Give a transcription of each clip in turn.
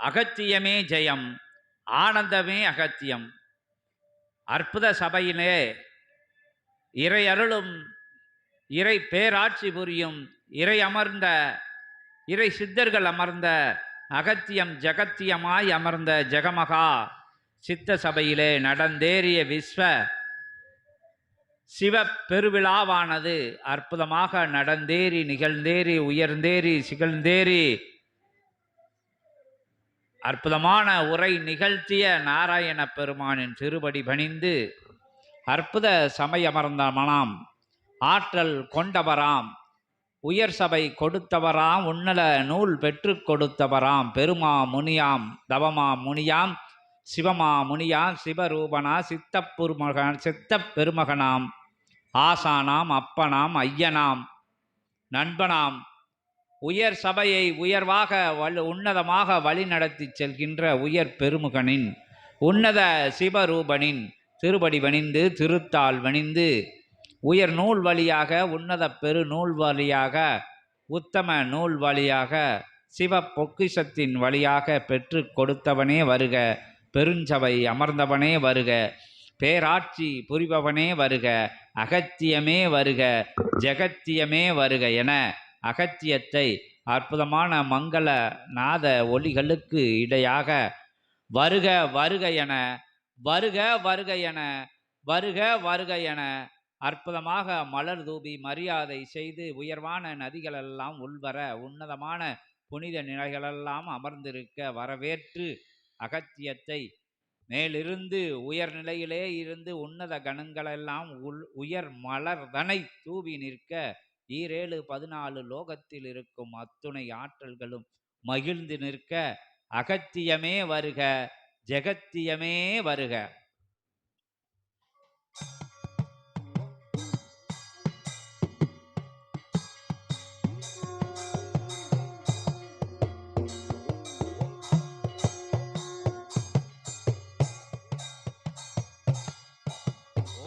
அகத்தியமே ஜெயம் ஆனந்தமே அகத்தியம். அற்புத சபையிலே இறை அருளும் இறை பேராட்சி புரியும் இறை அமர்ந்த இறை சித்தர்கள் அமர்ந்த அகத்தியம் ஜகத்தியமாய் அமர்ந்த ஜெகமகா சித்த சபையிலே நடந்தேறிய விஸ்வ சிவ பெருவிழாவானது அற்புதமாக நடந்தேறி நிகழ்ந்தேறி உயர்ந்தேறி சிகழ்ந்தேறி அற்புதமான உரை நிகழ்த்திய நாராயண பெருமானின் திருபடி பணிந்து அற்புத சமயமர்ந்தமனாம் ஆற்றல் கொண்டவராம் உயர் சபை கொடுத்தவராம் உன்னல நூல் பெற்று கொடுத்தவராம் பெருமா முனியாம் தவமா முனியாம் சிவமா முனியாம் சிவரூபனா சித்தப்புருமகன் சித்த பெருமகனாம் ஆசானாம் அப்பனாம் ஐயனாம் நண்பனாம் உயர் சபையை உயர்வாக வலு உன்னதமாக வழிநடத்தி செல்கின்ற உயர் பெருமுகனின் உன்னத சிவரூபனின் திருபடி வணிந்து திருத்தால் வணிந்து உயர் நூல் வழியாக உன்னத பெரு நூல் வழியாக உத்தம நூல் வழியாக சிவ பொக்கிஷத்தின் வழியாக பெற்று கொடுத்தவனே வருக பெருஞ்சபை அமர்ந்தவனே வருக பேராட்சி புரிபவனே வருக அகத்தியமே வருக ஜெகத்தியமே வருக என அகத்தியத்தை அற்புதமான மங்கள நாத ஒலிகளுக்கு இடையாக வருக வருக என வருக வருக என வருக வருக என அற்புதமாக மலர் தூபி மரியாதை செய்து உயர்வான நதிகளெல்லாம் உள்வர உன்னதமான புனித நிலைகளெல்லாம் அமர்ந்திருக்க வரவேற்று அகத்தியத்தை மேலிருந்து உயர்நிலையிலே இருந்து உன்னத கணங்களெல்லாம் உள் உயர் மலர்தனை தூவி நிற்க ஈரேழு பதினாலு லோகத்தில் இருக்கும் அத்துணை ஆற்றல்களும் மகிழ்ந்து நிற்க அகத்தியமே வருக ஜெகத்தியமே வருக.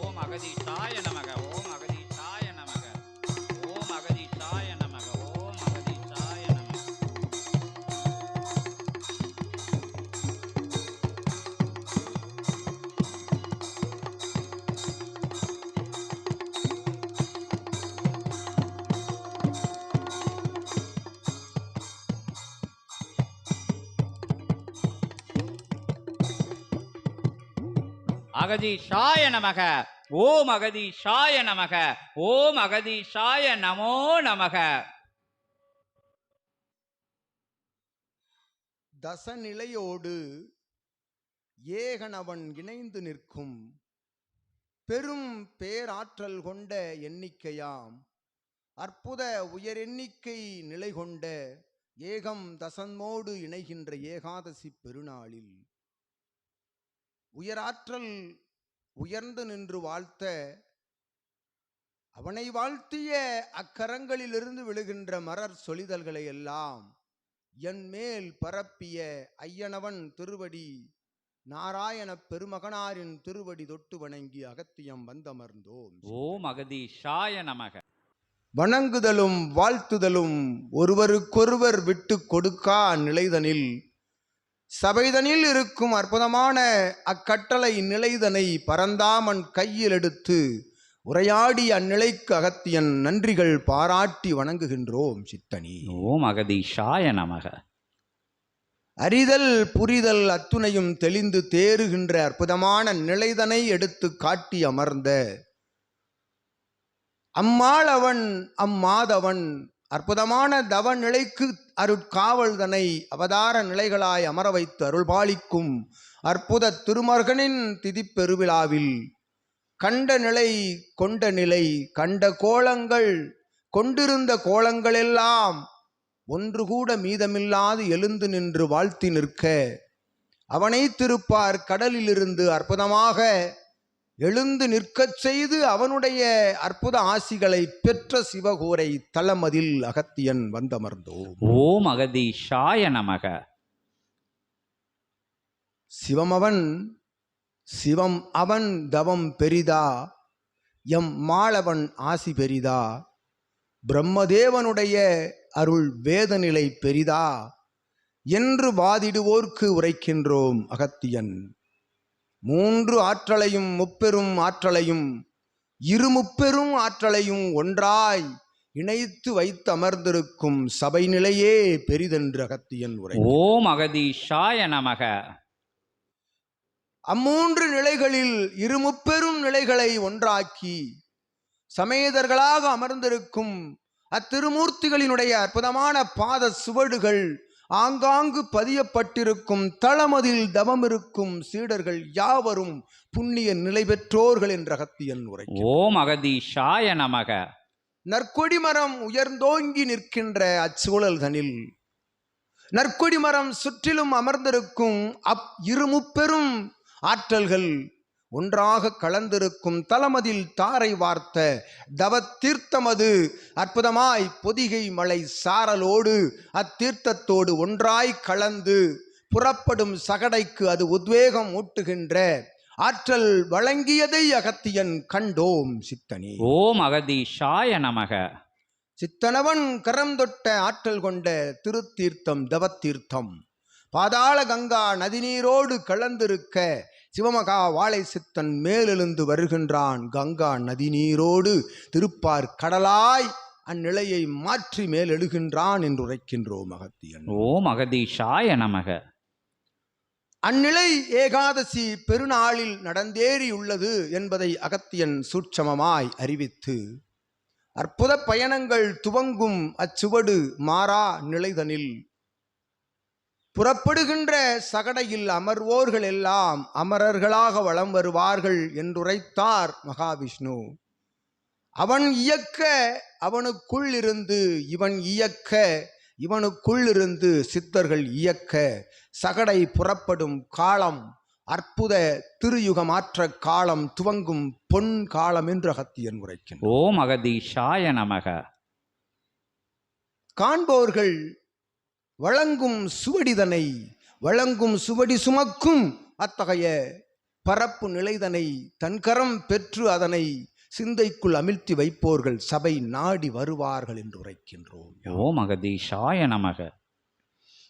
ஓம் அகதீஷாய நமக ஓம் அகதீஷாய நமக. ஓம் அகதீஷாய நமக. ஓம் அகதீஷாய நமோ நமக. தசநிலையோடு ஏகனவன் இணைந்து நிற்கும் பெரும் பேராற்றல் கொண்ட எண்ணிக்கையாம். அற்புத உயரெண்ணிக்கை நிலை கொண்ட ஏகம் தசன்மோடு இணைகின்ற ஏகாதசி பெருநாளில். உயராற்றல் உயர்ந்து நின்று வாழ்த்த அவனை வாழ்த்திய அக்கரங்களிலிருந்து விழுகின்ற மலர் சொலிதல்களை எல்லாம் என் மேல் பரப்பிய ஐயனவன் திருவடி நாராயண பெருமகனாரின் திருவடி தொட்டு வணங்கி அகத்தியம் வந்தமர்ந்தோம். ஓம் அகதீஷாய நமக. வணங்குதலும் வாழ்த்துதலும் ஒருவருக்கொருவர் விட்டு கொடுக்கா நிலைதனில் சபைதனில் இருக்கும் அற்புதமான அக்கட்டளை நிலைதனை பரந்தாமன் கையில் எடுத்து உரையாடி அந்நிலைக்கு அகத்தியன் நன்றிகள் பாராட்டி வணங்குகின்றோம் சித்தனி. ஓம் அகதீஷாய நமக. அறிதல் புரிதல் அத்துணையும் தெளிந்து தேறுகின்ற அற்புதமான நிலைதனை எடுத்து காட்டி அமர்ந்த அம்மாளவன் அம்மாதவன் அற்புதமான தவ நிலைக்கு அருட்காவல்தனை அவதார நிலைகளாய் அமர வைத்து அருள்பாலிக்கும் அற்புத திருமர்கனின் திதிப்பெருவிழாவில். கண்ட நிலை கொண்ட நிலை கண்ட கோலங்கள் கொண்டிருந்த கோலங்களெல்லாம் ஒன்று கூட மீதமில்லாது எழுந்து நின்று வாழ்த்தி நிற்க. அவனை திருப்பார் கடலிலிருந்து அற்புதமாக எழுந்து நிற்கச் செய்து அவனுடைய அற்புத ஆசிகளை பெற்ற சிவகோரை தலமதில் அகத்தியன் வந்தமர்ந்தோம். ஓம் அகதீஷாய நமக. சிவமவன் சிவம் அவன் தவம் பெரிதா எம் மாளவன் ஆசி பெரிதா பிரம்மதேவனுடைய அருள் வேதநிலை பெரிதா என்று வாதிடுவோர்க்கு உரைக்கின்றோம் அகத்தியன். மூன்று ஆற்றலையும் முப்பெரும் ஆற்றலையும் இரு முப்பெரும் ஆற்றலையும் ஒன்றாய் இணைத்து வைத்து அமர்ந்திருக்கும் சபை நிலையே பெரிதென்று அகத்தியன் உரை. ஓம் அகதீஷாய நமக. அம்மூன்று நிலைகளில் இரு முப்பெரும் நிலைகளை ஒன்றாக்கி சமேதர்களாக அமர்ந்திருக்கும் அத்திருமூர்த்திகளினுடைய அற்புதமான பாத சுவடுகள் ஆங்காங்கு பதியப்பட்டிருக்கும் தளமதில் தவம் இருக்கும் சீடர்கள் யாவரும் புண்ணிய நிலை பெற்றோர்கள் என்ற அகத்தியன் உரை ஓம் அகதீஷாய நமக. நற்கொடி மரம் உயர்ந்தோங்கி நிற்கின்ற அச்சூழல்தனில் நற்கொடி மரம் சுற்றிலும் அமர்ந்திருக்கும் அப் இரு முப்பெரும் ஆற்றல்கள் ஒன்றாக கலந்திருக்கும் தலமதில் தாரை வார்த்த தவத்தீர்த்தமது. அற்புதமாய் பொதிகை மலை சாரலோடு அத்தீர்த்தத்தோடு ஒன்றாய் கலந்து புறப்படும் சகடைக்கு அது உத்வேகம் ஊட்டுகின்ற ஆற்றல் வழங்கியதை அகத்தியன் கண்டோம் சித்தனே. ஓம் அகதீஷாய நமக. சித்தனவன் கரம் தொட்ட ஆற்றல் கொண்ட திருத்தீர்த்தம் தவத்தீர்த்தம். பாதாள கங்கா நதிநீரோடு கலந்திருக்க சிவமகா வாழை சித்தன் மேலெழுந்து வருகின்றான். கங்கா நதிநீரோடு திருப்பார் கடலாய் அந்நிலையை மாற்றி மேலெழுகின்றான் என்று உரைக்கின்றோம் அகத்தியன் ஓம் அகதீஷாய நமக. அந்நிலை ஏகாதசி பெருநாளில் நடந்தேறியுள்ளது என்பதை அகத்தியன் சூட்சமமாய் அறிவித்து அற்புத பயணங்கள் துவங்கும் அச்சுவடு மாறா நிலைதனில் புறப்படுகின்ற சகடையில் அமர்வோர்கள் எல்லாம் அமரர்களாக வலம் வருவார்கள் என்றுரைத்தார் மகாவிஷ்ணு. அவன் இயக்க அவனுக்குள் இருந்து இவன் இயக்க இவனுக்குள் இருந்து சித்தர்கள் இயக்க சகடை புறப்படும் காலம் அற்புத திருயுக மாற்ற காலம் துவங்கும் பொன் காலம் என்று அகத்தியன் உரைக்கின்றான். ஓம் அகதீஷாய நமக. காண்போர்கள் வழங்கும் சுவடிதனை வழங்கும் சுவடி சுமக்கும் அத்தகைய பரப்பு நிலைதனை தன்கரம் பெற்று அதனை சிந்தைக்குள் அமிழ்த்தி வைப்போர்கள் சபை நாடி வருவார்கள் என்று உரைக்கின்றோம். ஓம் அகதீஷாய நமக.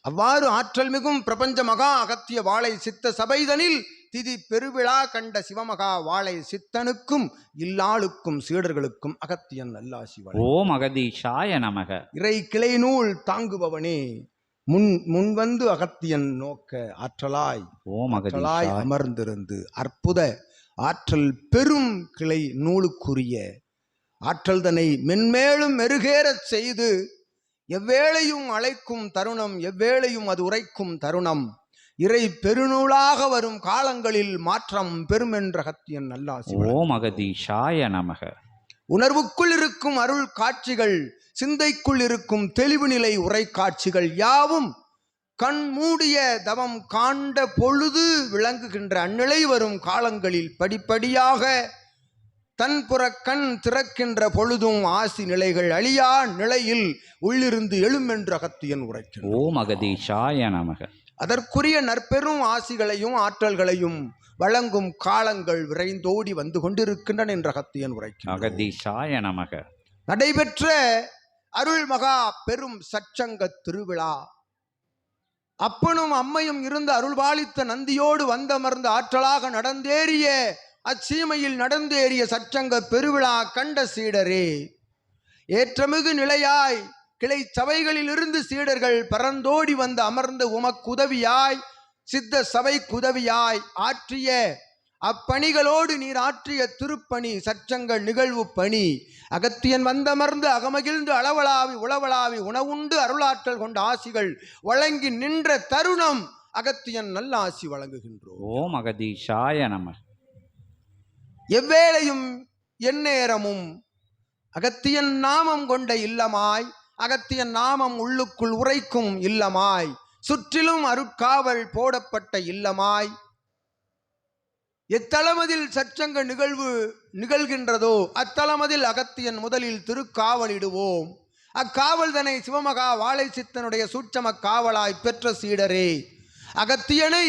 அவ்வாறு ஆற்றல் மிகும் பிரபஞ்ச மகா அகத்திய வாழை சித்த சபைதனில் திதி பெருவிழா கண்ட சிவமகா வாழை சித்தனுக்கும் இல்லாளுக்கும் சீடர்களுக்கும் அகத்தியன் நல்லாசி வழங்கும். ஓம் அகதீஷாய நமக. இறை கிளை நூல் தாங்குபவனே முன் முன் வந்து அகத்தியன் நோக்க ஆற்றலாய் ஓம் ஆற்றலாய் அமர்ந்திருந்து அற்புத ஆற்றல் பெரும் கிளை நூலுக்குரிய ஆற்றல் தன்னை மென்மேலும் மெருகேறச் செய்து எவ்வேளையும் அழைக்கும் தருணம் எவ்வேளையும் அது உரைக்கும் தருணம் இறை பெருநூலாக வரும் காலங்களில் மாற்றம் பெருமென்ற அகத்தியன் நல்லாசி. ஓம் அகதீஷாய நமக உணர்வுக்குள் இருக்கும் அருள் காட்சிகள் சிந்தைக்குள் இருக்கும் தெளிவு நிலை உரை காட்சிகள் யாவும் கண் மூடிய தவம் காண்ட பொழுது விளங்குகின்ற அந்நிலை வரும் காலங்களில் படிப்படியாக தன் திறக்கின்ற பொழுதும் ஆசி நிலைகள் அழியா நிலையில் உள்ளிருந்து எழுமென்று அகத்தியன் உரைக்கிறார் ஓம் அகதீஷாய நமக. அதற்குரிய நற்பெரும் ஆசிகளையும் ஆற்றல்களையும் வழங்கும் காலங்கள் விரைந்தோடி வந்து கொண்டிருக்கின்றன என்ற அகத்தியன் உரைக்கிறார் அகதீஷாய நமக. நடைபெற்ற அருள் மகா பெரும் சச்சங்க திருவிழா. அப்பனும் அம்மையும் இருந்த அருள்பாலித்த நந்தியோடு வந்தமர்ந்த ஆற்றலாக நடந்தேறிய அச்சீமையில் நடந்தேறிய சச்சங்க பெருவிழா கண்ட சீடரே. ஏற்றமிகு நிலையாய் கிளை சபைகளிலிருந்து சீடர்கள் பறந்தோடி வந்து அமர்ந்த உமக்குதவியாய் சித்த சபை குதவியாய் ஆற்றிய அப்பணிகளோடு நீர் ஆற்றிய திருப்பணி சச்சங்க நிகழ்வு பணி. அகத்தியன் வந்தமர்ந்து அகமகிழ்ந்து அளவலாவி உளவலாவி உணவுண்டு அருளாற்றல் கொண்ட ஆசிகள் வழங்கி நின்ற தருணம் அகத்தியன் நல்ல ஆசி வழங்குகின்றோம். ஓம் அகதீஷாய நமக எவ்வேளையும் எந்நேரமும் அகத்தியன் நாமம் கொண்ட இல்லமாய் அகத்தியன் நாமம் உள்ளுக்குள் உரைக்கும் இல்லமாய் சுற்றிலும் அருட்காவல் போடப்பட்ட இல்லமாய் எத்தளமதில் சச்சங்க நிகழ்வு நிகழ்கின்றதோ அத்தளமதில் அகத்தியன் முதலில் திருக்காவலிடுவோம். அக்காவல்தனை சிவமகா வாழை சித்தனுடைய சூட்சம காவலாய் பெற்ற சீடரே அகத்தியனை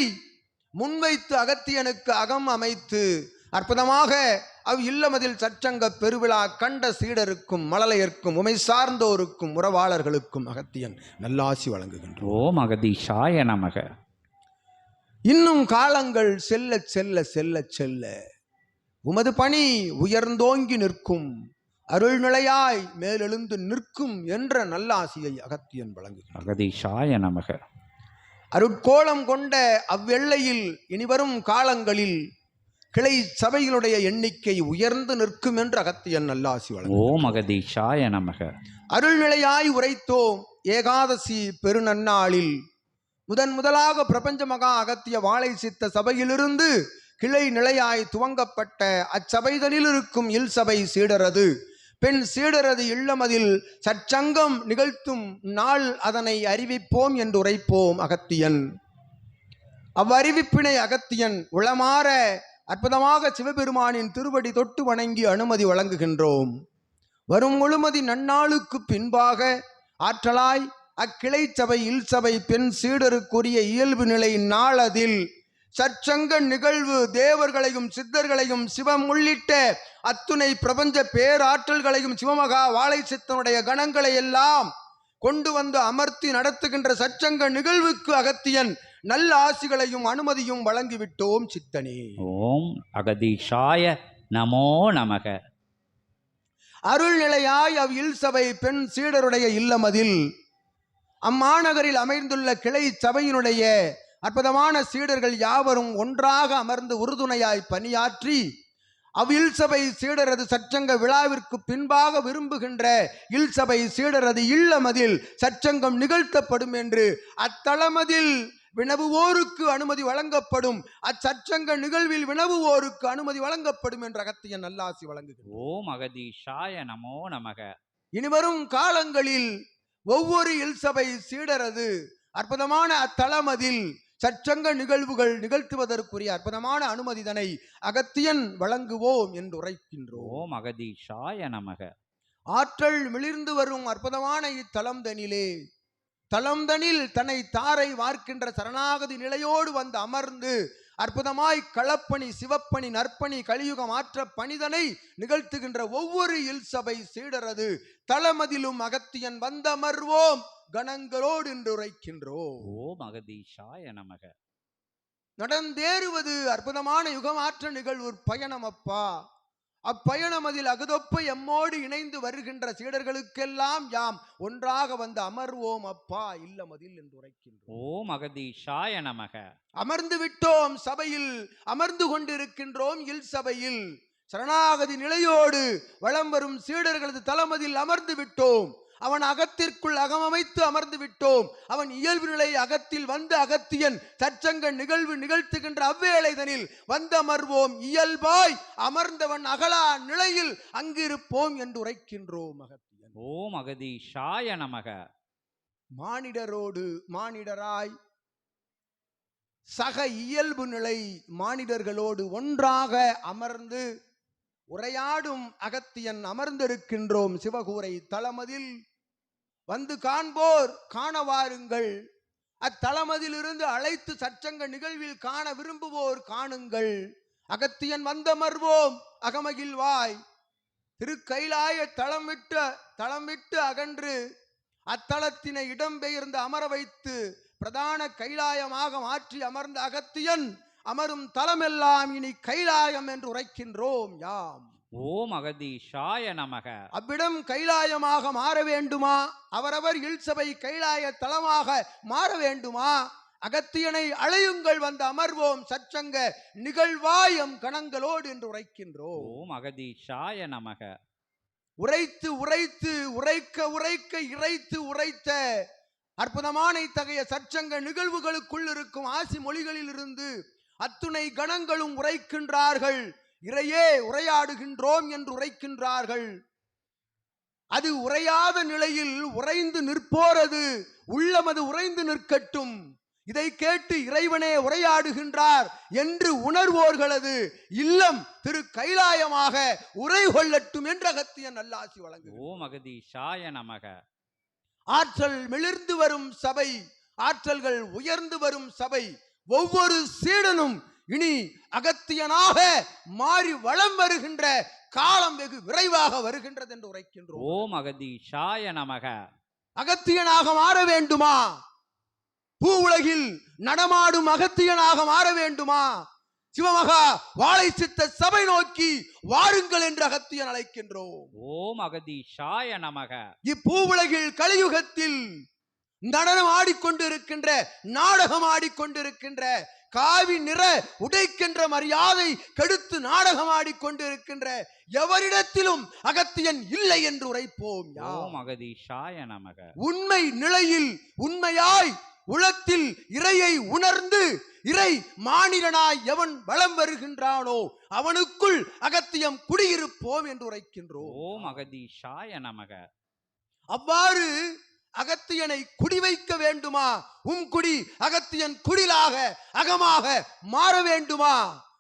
முன்வைத்து அகத்தியனுக்கு அகம் அமைத்து அற்புதமாக அவ் இல்லமதில் சச்சங்க பெருவிழா கண்ட சீடருக்கும் மழலையர்க்கும் உமை சார்ந்தோருக்கும் உறவாளர்களுக்கும் அகத்தியன் நல்லாசி வழங்குகின்றோம் அகதீஷாய நமக. இன்னும் காலங்கள் செல்ல செல்ல செல்ல செல்ல. உமது பணி உயர்ந்தோங்கி நிற்கும். அருள்நிலையாய் மேலெழுந்து நிற்கும் என்ற நல்லாசியை அகத்தியன் வழங்குகிறார் அகதீஷாய நமக. அருட்கோலம் கொண்ட அவ்வெள்ளையில் இனிவரும் காலங்களில் கிளை சபைகளுடைய எண்ணிக்கை உயர்ந்து நிற்கும் என்று அகத்தியன் நல்லாசி வழங்கும் ஓம் அகதீஷாய நமக. அருள்நிலையாய் உரைத்தோம் ஏகாதசி பெருநன்னாளில். முதன் முதலாக பிரபஞ்ச மகா அகத்திய வாழை சித்த சபையிலிருந்து கிளை நிலையாய் துவங்கப்பட்ட அச்சபைதனில் இருக்கும் இல் சபை சீடரது. பெண் சீடரது இல்லமதில் சற்சங்கம் நிகழ்த்தும் நாள் அதனை அறிவிப்போம் என்று உரைப்போம் அகத்தியன். அவ்வறிவிப்பினை அகத்தியன் உளமாற அற்புதமாக சிவபெருமானின் திருவடி தொட்டு வணங்கி அனுமதி வழங்குகின்றோம். வரும் முழுமதி நன்னாளுக்கு பின்பாக ஆற்றலாய் அக்கிளை சபை இல் சபை பெண் சீடருக்குரிய இயல்பு நிலை நாளதில். சற்சங்க நிகழ்வு தேவர்களையும் சித்தர்களையும் சிவம் உள்ளிட்ட அத்துணை பிரபஞ்ச பேராற்றல்களையும் சிவமகா வாழை சித்தனுடைய கணங்களை எல்லாம் கொண்டு வந்து அமர்த்தி நடத்துகின்ற சச்சங்க நிகழ்வுக்கு அகத்தியன் நல்ல ஆசிகளையும் அனுமதியும் வழங்கிவிட்டோம் சித்தனே. ஓம் அகதீஷாய நமோ நமக. அருள்நிலையாய் அவ் இல் சபை பெண் சீடருடைய இல்லமதில். அம்மாநகரில் அமைந்துள்ள கிளை சபையினுடைய அற்புதமான சீடர்கள் யாவரும் ஒன்றாக அமர்ந்து உறுதுணையாய் பணியாற்றி அவ் இல் சபை சீடரது சச்சங்க விழாவிற்கு பின்பாக விரும்புகின்ற இல் சபை சீடரது இல்லமதில் சச்சங்கம் நிகழ்த்தப்படும் என்று அத்தளமதில் வினவுவோருக்கு அனுமதி வழங்கப்படும் அச்சச்சங்க நிகழ்வில் வினவுவோருக்கு அனுமதி வழங்கப்படும் என்ற அகத்தியன் நல்லாசி வழங்குகிறார் ஓம் அகதீஷாய நமோ நமக. இனிவரும் காலங்களில் ஒவ்வொரு இல்சபை சீடரது அற்புதமான அத்தளமதில் சச்சங்க நிகழ்வுகள் நிகழ்த்துவதற்குரிய அற்புதமான அனுமதிதனை அகத்தியன் வழங்குவோம் என்று உரைக்கின்றோம் அகதீஷாய நமக. ஆற்றல் மிளிர்ந்து வரும் அற்புதமான இத்தலம்தனிலே தளம்தனில் தன்னை தாரை வார்க்கின்ற சரணாகதி நிலையோடு வந்து அமர்ந்து அற்புதமாய் களப்பணி சிவப்பணி நற்பணி கலியுகம் ஆற்ற பணிதனை நிகழ்த்துகின்ற ஒவ்வொரு இல் சபை சீடரது தளமதிலும் அகத்தியன் வந்தமர்வோம் கணங்களோடு என்று உரைக்கின்றோம் ஓம் அகதீஷாய நமக. நடந்தேறுவது அற்புதமான யுகமாற்ற நிகழ்வு பயணம் அப்பா. அப்பயணம் அதில் அகுதொப்ப எம்மோடு இணைந்து வருகின்ற சீடர்களுக்கெல்லாம் யாம் ஒன்றாக வந்து அமர்வோம் அப்பா இல்லமதில் என்று உரைக்கின்றோம். ஓம் அகதீஷாய நமக. அமர்ந்து விட்டோம் சபையில் அமர்ந்து கொண்டிருக்கின்றோம் இல் சபையில். சரணாகதி நிலையோடு வலம் வரும் சீடர்களது தளமதில் அமர்ந்து விட்டோம். அவன் அகத்திற்குள் அகமமைத்து அமர்ந்து விட்டோம். அவன் இயல்பு நிலை அகத்தில் வந்த அகத்தியன் சச்சங்க நிகழ்வு நிகழ்த்துகின்ற அவ்வேளைதனில் வந்தமர்வோம் இயல்பாய் அமர்ந்தவன் அகலா நிலையில் அங்கிருப்போம் என்று உரைக்கின்றோம் அகத்தியன். ஓம் அகதீஷாய நமக. மானிடரோடு மானிடராய் சக இயல்பு நிலை மானிடர்களோடு ஒன்றாக அமர்ந்து உரையாடும் அகத்தியன் அமர்ந்திருக்கின்றோம் சிவகூரை தளமதில். வந்து காண்போர் காண வாருங்கள். அத்தளமதிலிருந்து அழைத்து சச்சங்க நிகழ்வில் காண விரும்புவோர் காணுங்கள். அகத்தியன் வந்தமர்வோம் அகமகிழ்வாய் திருக்கைலாய தளமிட்டு தளமிட்டு அகன்று அத்தலத்தினை இடம்பெயர்ந்து அமர வைத்து பிரதான கைலாயமாக மாற்றி அமர்ந்த அகத்தியன் அமரும் தலமெல்லாம் இனி கைலாயம் என்று உரைக்கின்றோம் யாம். ஓம் அகதீஷாய நமக. அவ்விடம் கைலாயமாக மாற வேண்டுமா? அவரவர் இல்சபை கைலாய தலமாக மாற வேண்டுமா? அகத்தியனை அழையுங்கள் வந்து அமர்வோம் சச்சங்க நிகழ்வாயம் கணங்களோடு என்று உரைக்கின்றோம். ஓம் அகதீஷாய நமக. உரைத்து உரைத்து உரைக்க உரைக்க இறைத்து உரைத்த அற்புதமான இத்தகைய சற்சங்க நிகழ்வுகளுக்குள் இருக்கும் ஆசி மொழிகளில் இருந்து அத்துணை கணங்களும் உரைக்கின்றார்கள். இறையே உரையாடுகின்றோம் என்று உரைக்கின்றார்கள். அது உரையாத நிலையில் உறைந்து நிற்போரது உள்ளமது உறைந்து நிற்கட்டும். இதை கேட்டு இறைவனே உரையாடுகின்றார் என்று உணர்வோர்களது இல்லம் திரு கைலாயமாக உரை கொள்ளட்டும் என்ற அகத்தியன் நல்லாசி வழங்கு ஓம் அகதீஷாய நமக. ஆற்றல் மிளிர்ந்து வரும் சபை ஆற்றல்கள் உயர்ந்து வரும் சபை ஒவ்வொரு சீடனும் இனி அகத்தியனாக மாறி வளம் வருகின்ற காலம் வெகு விரைவாக வருகின்றது என்று உரைக்கின்றோம். ஓம் அகதீஷாய நமக. அகத்தியனாக மாற வேண்டுமா? பூ உலகில் நடமாடும் அகத்தியனாக மாற வேண்டுமா? சிவமகா வாழை சித்த சபை நோக்கி வாருங்கள் என்று அகத்தியன் அழைக்கின்றோம். ஓம் அகதீஷாய நமக. இப்பூ உலகில் கலியுகத்தில் நடனம் ஆடிக்கொண்டிருக்கின்ற நாடகம் ஆடிக்கொண்டிருக்கின்ற காவி நிற உடைக்கின்ற மரியாதை கெடுத்து நாடகம் ஆடிக்கொண்டிருக்கின்ற எவரிடத்திலும் அகத்தியன் இல்லை என்று உரைப்போம் யாம். அகதீஷாய நமக. உண்மை நிலையில் உண்மையாய் உளத்தில் இறையை உணர்ந்து இறை மாநிலனாய் எவன் வலம் வருகின்றானோ அவனுக்குள் அகத்தியம் குடியிருப்போம் என்று உரைக்கின்றோம். ஓம் அகதீஷாய நமக. அவ்வாறு அகத்தியனை குடி வைக்க வேண்டுமா? உம் குடி அகத்தியன் குடிலாக அகமாக மாற வேண்டுமா?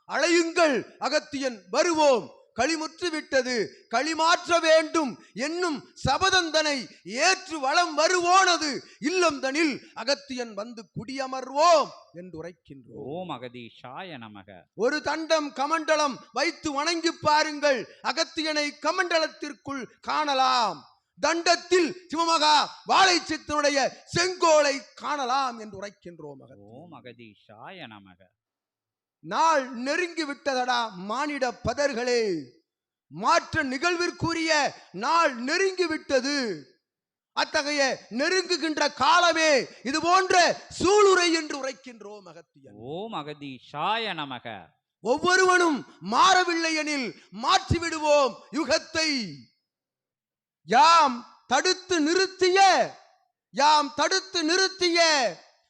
அழையுங்கள் அகத்தியன் வருவோம். களிமுற்று விட்டது களி மாற்ற வேண்டும் என்னும் சபதந்தனை ஏற்று வளம் வருவோனது. இல்லந்தனில் அகத்தியன் வந்து குடியமர்வோம் என்று உரைக்கின்றோம் ஓம் அகதீஷாய நமக. ஒரு தண்டம் கமண்டலம் வைத்து வணங்கி பாருங்கள் அகத்தியனை கமண்டலத்திற்குள் காணலாம். தண்டத்தில் சிவமகா வாழை சித்தனுடைய செங்கோலை காணலாம் என்று உரைக்கின்றோம் அகத்தியன். ஓம் அகதீஷாய நமக. நாள் நெருங்கி விட்டதடா மானிட பதர்களே. மாற்ற நிகழ்விற்குரிய நாள் நெருங்கி விட்டது. அத்தகைய நெருங்குகின்ற காலமே இது போன்ற சூளுரை என்று உரைக்கின்றோம் அகத்தியன் ஓம் அகதீஷாய நமக. ஒவ்வொருவனும் மாறவில்லை எனில் மாற்றி விடுவோம் யுகத்தை. யாம் தடுத்து நிறுத்திய யாம் தடுத்து நிறுத்திய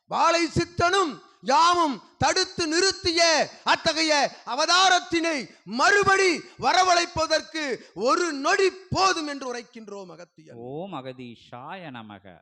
வாழை சித்தனும் யாமும் தடுத்து நிறுத்திய அத்தகைய அவதாரத்தினை மறுபடி வரவழைப்பதற்கு ஒரு நொடி போதும் என்று உரைக்கின்றோம் அகத்தியன் ஓம் அகதீஷாய நமக.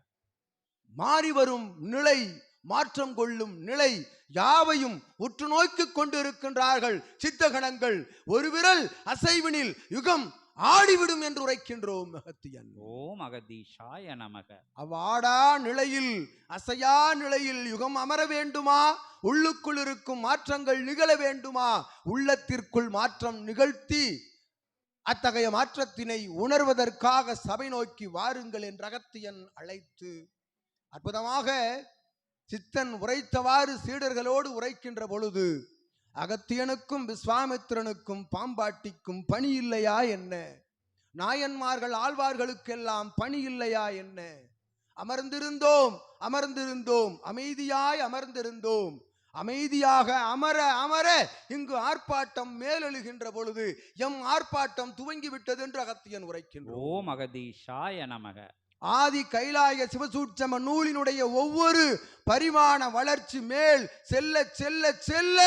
மாறி வரும் நிலை மாற்றம் கொள்ளும் நிலை யாவையும் உற்று நோக்கிக் கொண்டிருக்கின்றார்கள் சித்தகணங்கள். ஒரு விரல் அசைவினில் யுகம் ஆடிவிடும் என்று உரைக்கின்றோம் அகத்தியன் ஓம் அகதீஷாய நமக. அவ்வாடா நிலையில் அசையா நிலையில் யுகம் அமர வேண்டுமா? உள்ளுக்குள் இருக்கும் மாற்றங்கள் நிகழ வேண்டுமா? உள்ளத்திற்குள் மாற்றம் நிகழ்த்தி அத்தகைய மாற்றத்தினை உணர்வதற்காக சபை நோக்கி வாருங்கள் என்று அகத்தியன் அழைத்து அற்புதமாக சித்தன் உரைத்தவாறு சீடர்களோடு உரைக்கின்ற பொழுது அகத்தியனுக்கும் விஸ்வாமித்திரனுக்கும் பாம்பாட்டிக்கும் பணி இல்லையா என்ன? நாயன்மார்கள் ஆழ்வார்களுக்கெல்லாம் பணி இல்லையா என்ன? அமர்ந்திருந்தோம் அமர்ந்திருந்தோம் அமைதியாய் அமர்ந்திருந்தோம். அமைதியாக அமர அமர இங்கு ஆர்ப்பாட்டம் மேலெழுகின்ற பொழுது எம் ஆர்ப்பாட்டம் துவங்கி விட்டது என்று அகத்தியன் உரைக்கின்றோம் ஓம் அகதீஷாய நமக. ஆதி கைலாய சிவசூட்சம நூலினுடைய ஒவ்வொரு பரிமாண வளர்ச்சி மேல் செல்ல செல்ல செல்ல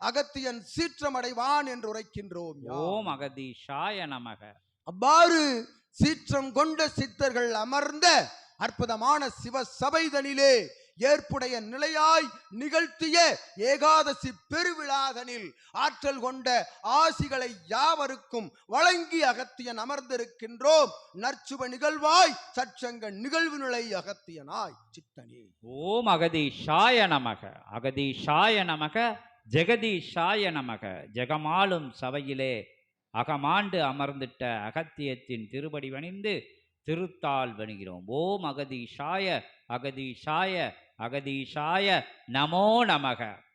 அகத்தியன் சீற்றமடைவான் என்று உரைக்கின்றோம். ஓம் அகதீஷாய நமக. அவ்வாறு சீற்றம் கொண்ட சித்தர்கள் அமர்ந்த அற்புதமான சிவ சபைதனிலே ஏற்புடைய நிலையாய் நிகழ்த்திய ஏகாதசி பெருவிழாதனில் ஆற்றல் கொண்ட ஆசிகளை யாவருக்கும் வழங்கி அகத்தியன் அமர்ந்திருக்கின்றோம். நற்சுப நிகழ்வாய் சச்சங்க நிகழ்வு நிலை அகத்தியனாய் சித்தனே. ஓம் அகதீஷாய நமக. அகதீஷாய நமக. ஜெகதீஷாய நமக. ஜெகமாலும் சபையிலே அகமாண்டு அமர்ந்திட்ட அகத்தியத்தின் திருபடி வணிந்து திருத்தால் வணிகிறோம். ஓம் அகதீஷாய அகதீஷாய அகதீஷாய நமோ நமக.